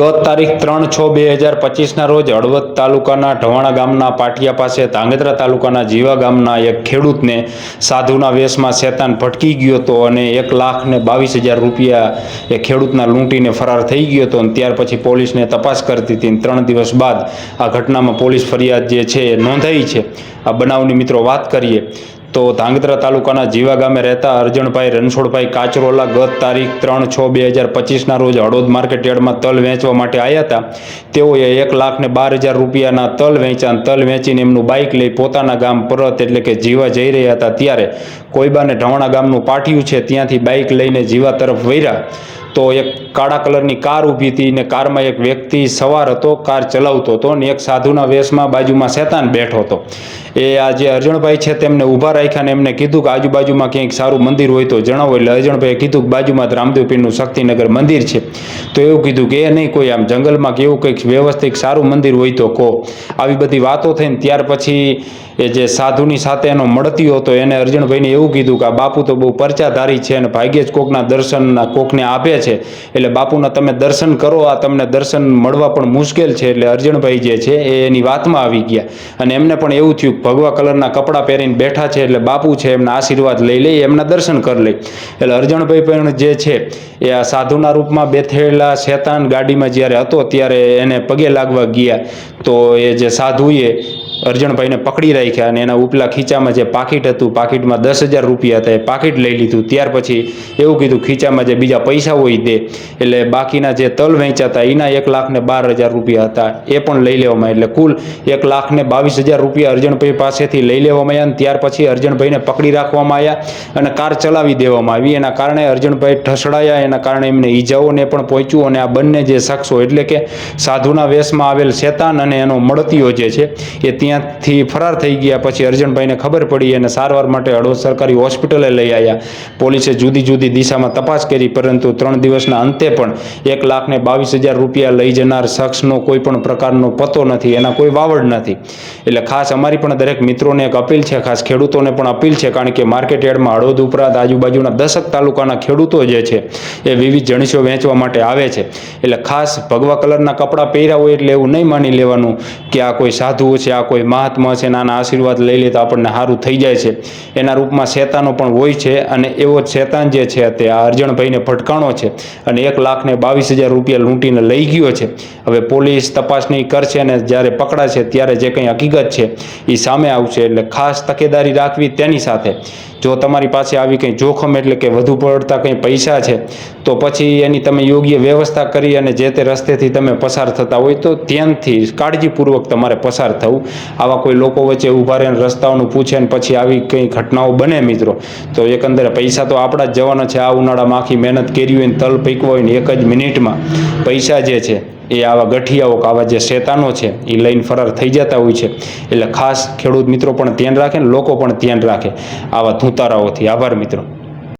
ગત તારીખ ત્રણ છ બે હજાર પચીસના રોજ હળવદ તાલુકાના ઢવાણા ગામના પાટિયા પાસે ધાંગધ્રા તાલુકાના જીવા ગામના એક ખેડૂતને સાધુના વેશમાં શેતાન ભટકી ગયો હતો અને એક લાખ ને બાવીસ હજાર રૂપિયા એ ખેડૂતના લૂંટીને ફરાર થઈ ગયો હતો અને ત્યાર પછી પોલીસને તપાસ કરતી હતી. ત્રણ દિવસ બાદ આ ઘટનામાં પોલીસ ફરિયાદ જે છે એ નોંધાઈ છે. આ બનાવની મિત્રો વાત કરીએ. તો ધાંગધ્રા તાલુકાના જીવા ગામે રહેતા અરજણભાઈ રણછોડભાઈ કાચરોલા ગત તારીખ ત્રણ છ બે હજાર પચીસના રોજ હળોદ માર્કેટયાર્ડમાં તલ વેચવા માટે આવ્યા હતા. તેઓએ એક લાખ ને બાર હજાર રૂપિયાના તલ વેચ્યા તલ વેચીને એમનું બાઇક લઈ પોતાના ગામ પરત એટલે કે જીવા જઈ રહ્યા હતા. ત્યારે કોઈબાને ઢવાણા ગામનું પાટિયું છે, ત્યાંથી બાઇક લઈને જીવા તરફ વૈરા તો એક કાળા કલરની કાર ઊભી હતી ને કારમાં એક વ્યક્તિ સવાર હતો, કાર ચલાવતો હતો ને એક સાધુના વેશમાં બાજુમાં શેતાન બેઠો હતો. એ આ જે અર્જણભાઈ છે તેમને ઊભા રાખ્યા ને એમને કીધું કે આજુબાજુમાં ક્યાંક સારું મંદિર હોય તો જણાવો. એટલે અર્જણભાઈએ કીધું કે બાજુમાં રામદેવ પીરનું શક્તિનગર મંદિર છે. તો એવું કીધું કે, એ નહીં કોઈ આમ જંગલમાં કે એવું કંઈક વ્યવસ્થિત સારું મંદિર હોય તો કહો. આવી બધી વાતો થઈને ત્યાર પછી એ જે સાધુની સાથે એનો મળતી હતો, એને અર્જણભાઈને એવું કીધું કે બાપુ તો બહુ પરચાધારી છે અને ભાગ્યે જ કોકના દર્શનના કોકને આપે છે. એટલે બાપુના તમે દર્શન કરો, આ તમને દર્શન મળવા પણ મુશ્કેલ છે. એટલે અર્જુનભાઈ જે છે એ એની વાતમાં આવી ગયા. અને એમને પણ એવું થયું કે ભગવા કલરના કપડાં પહેરીને બેઠા છે, એટલે બાપુ છે એમના આશીર્વાદ લઈ લઈ એમના દર્શન કરી લઈ. એટલે અર્જુનભાઈ પણ જે છે એ આ સાધુના રૂપમાં બેઠેલા શેતાન ગાડીમાં જ્યારે હતો, ત્યારે એને પગે લાગવા ગયા. તો એ જે સાધુએ અર્જણભાઈને પકડી રાખ્યા અને એના ઉપલા ખીચામાં જે પાકીટ હતું, પાકીટમાં દસ હજાર રૂપિયા હતા, એ પાકીટ લઈ લીધું. ત્યાર પછી એવું કીધું, ખીચામાં જે બીજા પૈસા હોય દે. એટલે બાકીના જે તલ વેચ્યા હતા, એના એક લાખ ને બાર હજાર રૂપિયા હતા. એ પણ લઈ લેવામાં એટલે કુલ એક લાખ ને બાવીસ હજાર રૂપિયા અર્જણભાઈ પાસેથી લઈ લેવામાં આવ્યા અને ત્યાર પછી અર્જણભાઈને પકડી રાખવામાં આવ્યા અને કાર ચલાવી દેવામાં આવી. એના કારણે અર્જણભાઈ ઠસડાયા, એના કારણે એમને ઈજાઓને પણ પહોંચ્યું અને આ બંને જે શખ્સો એટલે કે સાધુના વેશમાં આવેલ શેતાન અને એનો મળતીઓ જે છે, એ ત્યાંથી ફરાર થઈ ગયા. પછી અર્જણભાઈને ખબર પડી અને સારવાર માટે હળવદ સરકારી હોસ્પિટલે લઈ આવ્યા પોલીસે જુદી જુદી દિશામાં તપાસ કરી, પરંતુ ત્રણ દિવસના અંતે પણ એક લાખને બાવીસ હજાર રૂપિયા લઈ જનાર શખ્સનો કોઈ પણ પ્રકારનો પતો નથી, એના કોઈ વાવડ નથી. એટલે ખાસ અમારી પણ દરેક મિત્રોને એક અપીલ છે, ખાસ ખેડૂતોને પણ અપીલ છે, કારણ કે માર્કેટ યાર્ડમાં હળવદ ઉપરાંત આજુબાજુના દશક તાલુકાના ખેડૂતો જે છે, એ વિવિધ જણસીઓ વેચવા માટે આવે છે. એટલે ખાસ ભગવા કલરના કપડાં પહેર્યા હોય એટલે એવું નહીં માની લેવાનું કે આ કોઈ સાધુ છે, આ કોઈ મહાત્મા છે નાના આશીર્વાદ લઈ લે તો આપણને સારું થઈ જાય છે. એના રૂપમાં શેતાનો પણ હોય છે અને એવો શેતાન જે છે તે આ અર્જણભાઈને ભટકાણો છે અને એક લાખને બાવીસ હજાર રૂપિયા લૂંટીને લઈ ગયો છે. હવે પોલીસ તપાસણી કરશે અને જ્યારે પકડાશે ત્યારે જે કંઈ હકીકત છે એ સામે આવશે એટલે ખાસ તકેદારી રાખવી તેની સાથે. જો તમારી પાસે આવી કંઈ જોખમ એટલે કે વધુ પડતા કંઈ પૈસા છે, તો પછી એની તમે યોગ્ય વ્યવસ્થા કરી અને જે તે રસ્તેથી તમે પસાર થતા હોય તો ધ્યાનથી કાળજીપૂર્વક તમારે પસાર થવું. આવા કોઈ લોકો વચ્ચે ઊભા રહીને રસ્તાઓનું પૂછે ને પછી આવી કંઈ ઘટનાઓ બને મિત્રો, તો એકંદરે પૈસા તો આપણા જ જવાના છે. આ ઉનાળામાં આખી મહેનત કરી હોય ને તલ પીકવો હોય ને એક જ મિનિટમાં પૈસા જે છે, એ આવા ગઠિયાઓ કે આવા જે શેતાનો છે, એ લઈને ફરાર થઈ જતા હોય છે. એટલે ખાસ ખેડૂત મિત્રો પણ ધ્યાન રાખે ને લોકો પણ ધ્યાન રાખે. આવા ધૂંતારાઓથી આભાર મિત્રો.